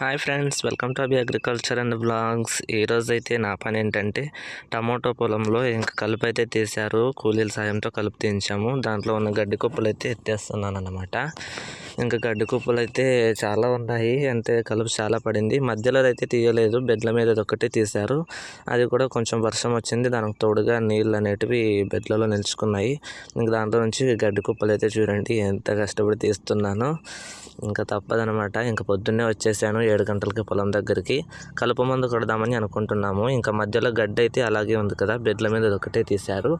Hi friends welcome to Abhi agriculture and blogs ఈరోజు అయితే నా పని ఏంటంటే టమాటో పొలంలో ఇంకా కలుపు అయితే తీశారు. కూలీల సాయంతో కలుపు తీయించాము. దాంట్లో ఉన్న గడ్డి కుప్పలు అయితే ఎత్తేస్తున్నాను అనమాట ఇంకా గడ్డి కుప్పలు అయితే చాలా ఉన్నాయి. అంటే కలుపు చాలా పడింది. మధ్యలో అయితే తీయలేదు. బెడ్ల మీద ఒకటి తీశారు. అది కూడా కొంచెం వర్షం వచ్చింది. దానికి తోడుగా నీళ్ళు అనేటివి బెడ్లలో నిలుచుకున్నాయి. ఇంకా దాంట్లో నుంచి గడ్డి కుప్పలు అయితే చూడండి. ఎంత కష్టపడి తీస్తున్నాను. ఇంకా తప్పదనమాట ఇంకా పొద్దున్నే వచ్చేసాను. ఏడు గంటలకి పొలం దగ్గరికి కలుపు మందు కొడదామని అనుకుంటున్నాము. ఇంకా మధ్యలో గడ్డి అయితే అలాగే ఉంది కదా బెడ్ల మీద ఒకటే తీశారు.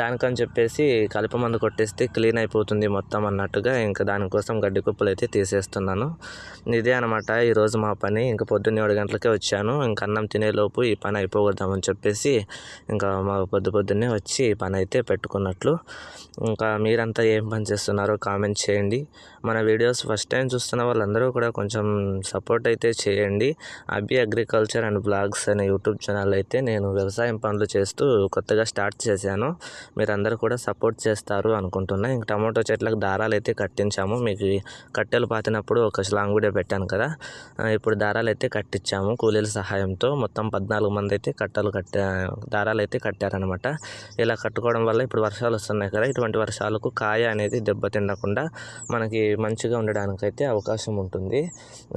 దానికని చెప్పేసి కలుపు మందు కొట్టేస్తే క్లీన్ అయిపోతుంది మొత్తం అన్నట్టుగా ఇంకా దానికోసం గడ్డి కుప్పలు అయితే తీసేస్తున్నాను. ఇదే అనమాట ఈరోజు మా పని. ఇంకా పొద్దున్న ఏడు గంటలకే వచ్చాను. ఇంకా అన్నం తినేలోపు ఈ పని అయిపోగొద్దామని చెప్పేసి ఇంకా మా పొద్దు పొద్దున్నే వచ్చి ఈ పని అయితే పెట్టుకున్నట్లు. ఇంకా మీరంతా ఏం పని చేస్తున్నారో కామెంట్ చేయండి. మన వీడియోస్ ఫస్ట్ టైం చూస్తున్న వాళ్ళందరూ కూడా కొంచెం సపోర్ట్ అయితే చేయండి. అభి అగ్రికల్చర్ అండ్ బ్లాగ్స్ అనే యూట్యూబ్ ఛానల్ అయితే నేను వ్యవసాయం పనులు చేస్తూ కొత్తగా స్టార్ట్ చేశాను. మీరందరూ కూడా సపోర్ట్ చేస్తారు అనుకుంటున్నా. ఇంక టమాటో చెట్లకు దారాలు అయితే కట్టించాము. మీకు కట్టెలు పాతినప్పుడు ఒక స్లాంగ్ కూడా పెట్టాను కదా. ఇప్పుడు దారాలు అయితే కట్టించాము కూలీల సహాయంతో. మొత్తం పద్నాలుగు మంది అయితే కట్టలు కట్టా దారాలు అయితే కట్టారనమాట ఇలా కట్టుకోవడం వల్ల ఇప్పుడు వర్షాలు వస్తున్నాయి కదా. ఇటువంటి వర్షాలకు కాయ అనేది దెబ్బతినకుండా మనకి మంచిగా ఉండడానికైతే అవకాశం ఉంటుంది.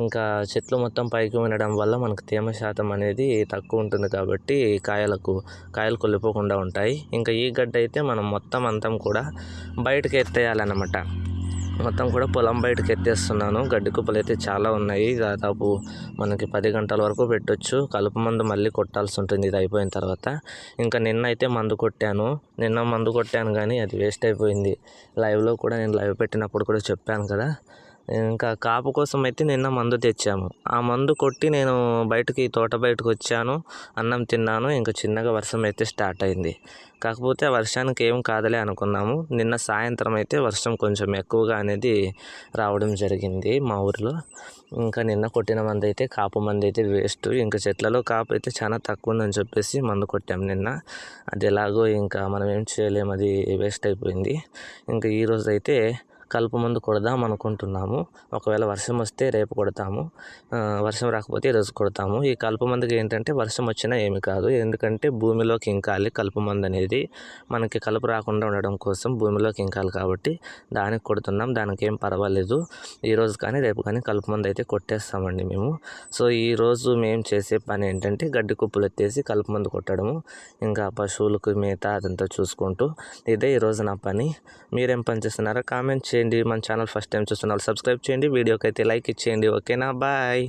ఇంకా చెట్లు మొత్తం పైకి ఉండడం వల్ల మనకు తేమ శాతం అనేది తక్కువ ఉంటుంది కాబట్టి కాయలకు కాయలు కొల్లిపోకుండా ఉంటాయి. ఇంకా ఈ గడ్డ అయితే మనం మొత్తం అంతం కూడా బయటకు ఎత్తేయాలన్నమాట. మొత్తం కూడా పొలం బయటకు ఎత్తేస్తున్నాను. గడ్డి కుప్పలు అయితే చాలా ఉన్నాయి. దాదాపు మనకి పది గంటల వరకు పెట్టొచ్చు. కలుపు మందు మళ్ళీ కొట్టాల్సి ఉంటుంది. ఇది అయిపోయిన తర్వాత. ఇంకా నిన్న అయితే మందు కొట్టాను. నిన్న మందు కొట్టాను కానీ అది వేస్ట్ అయిపోయింది. లైవ్లో కూడా నేను లైవ్ పెట్టినప్పుడు కూడా చెప్పాను కదా. ఇంకా కాపు కోసం అయితే నిన్న మందు తెచ్చాము. ఆ మందు కొట్టి నేను బయటకి తోట బయటకు వచ్చాను అన్నం తిన్నాను ఇంకా చిన్నగా వర్షం అయితే స్టార్ట్ అయింది. కాకపోతే ఆ వర్షానికి ఏం కాదలే అనుకున్నాము. నిన్న సాయంత్రం అయితే వర్షం కొంచెం ఎక్కువగా అనేది రావడం జరిగింది మా ఊరిలో. ఇంకా నిన్న కొట్టిన మందు అయితే కాపు మందు అయితే వేస్ట్. ఇంకా చెట్లలో కాపు అయితే చాలా తక్కువ ఉందని చెప్పేసి మందు కొట్టాము నిన్న. అది ఎలాగో ఇంకా మనం ఏం చేయలేము అది వేస్ట్ అయిపోయింది. ఇంకా ఈరోజు అయితే కలుపు మందు కొడదాం అనుకుంటున్నాము. ఒకవేళ వర్షం వస్తే రేపు కొడతాము. వర్షం రాకపోతే ఈరోజు కొడతాము. ఈ కలుపు మందుకి ఏంటంటే వర్షం వచ్చినా ఏమి కాదు. ఎందుకంటే భూమిలోకి ఇంకాలి కలుపు మందు అనేది. మనకి కలుపు రాకుండా ఉండడం కోసం భూమిలోకి ఇంకాలి కాబట్టి దానికి కొడుతున్నాం. దానికి ఏం పర్వాలేదు ఈరోజు కానీ రేపు కానీ కలుపు మందు అయితే కొట్టేస్తామండి మేము. సో ఈరోజు మేము చేసే పని ఏంటంటే గడ్డి కుప్పలు ఎత్తేసి కలుపు మందు కొట్టడము. ఇంకా పశువులకు మేత అదంతా చూసుకుంటూ ఇదే ఈరోజు నా పని. మీరేం పని చేస్తున్నారో కామెంట్ చేయండి. మన ఛానల్ ఫస్ట్ టైం చూస్తున్నారు సబ్స్క్రైబ్ చేయండి. వీడియోకి అయితే లైక్ ఇచ్చేయండి. ఓకేనా? బాయ్.